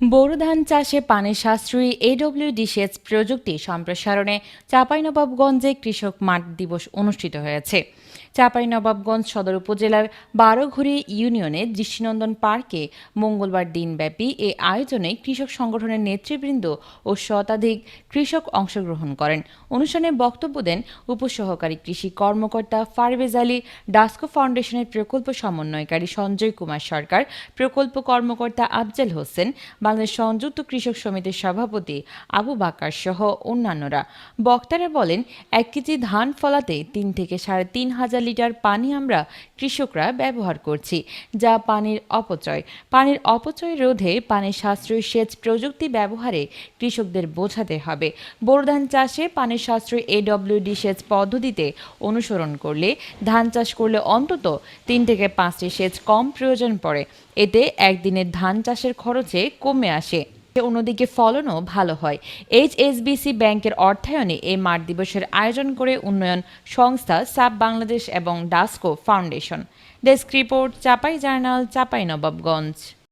বোরো ধান চাষে পানি সাশ্রয়ী এডব্লিউডি সেচ প্রযুক্তি সম্প্রসারণে চাঁপাইনবাবগঞ্জে কৃষক মাঠ দিবস অনুষ্ঠিত হয়েছে। চাঁপাইনবাবগঞ্জ সদর উপজেলার বারোঘুরি ইউনিয়নে দৃষ্টিনন্দন পার্কে মঙ্গলবার দিনব্যাপী এ আয়োজনে কৃষক সংগঠনের নেতৃবৃন্দ ও শতাধিক কৃষক অংশগ্রহণ করেন। অনুষ্ঠানে বক্তব্য দেন উপসহকারী কৃষি কর্মকর্তা ফারভেজ আলী, ডাস্কো ফাউন্ডেশনের প্রকল্প সমন্বয়কারী সঞ্জয় কুমার সরকার, প্রকল্প কর্মকর্তা আফজাল হোসেন, বাংলাদেশ সংযুক্ত কৃষক সমিতির সভাপতি আবু বাকার সহ অন্যান্যরা। বক্তারা বলেন, এক কেজি ধান ফলাতে তিন থেকে সাড়ে তিন হাজার লিটার পানি আমরা কৃষকরা ব্যবহার করছি, যা পানির অপচয়। পানির অপচয় রোধে পানি সাশ্রয়ী সেচ প্রযুক্তি ব্যবহারে কৃষকদের বোঝাতে হবে। বোরো ধান চাষে পানির সাশ্রয়ী এডব্লিউডি সেচ পদ্ধতিতে অনুসরণ করলে ধান চাষ করলে অন্তত তিন থেকে পাঁচটি সেচ কম প্রয়োজন পড়ে। এতে একদিনের ধান চাষের খরচে কমে আসে। অন্যদিকে ফলনও ভালো হয়। এইচএসবিসি ব্যাংকের অর্থায়নে এই মাঠ দিবসের আয়োজন করে উন্নয়ন সংস্থা সাব বাংলাদেশ এবং Dasco foundation. Desk report, Chapai journal, Chapai Nawabganj.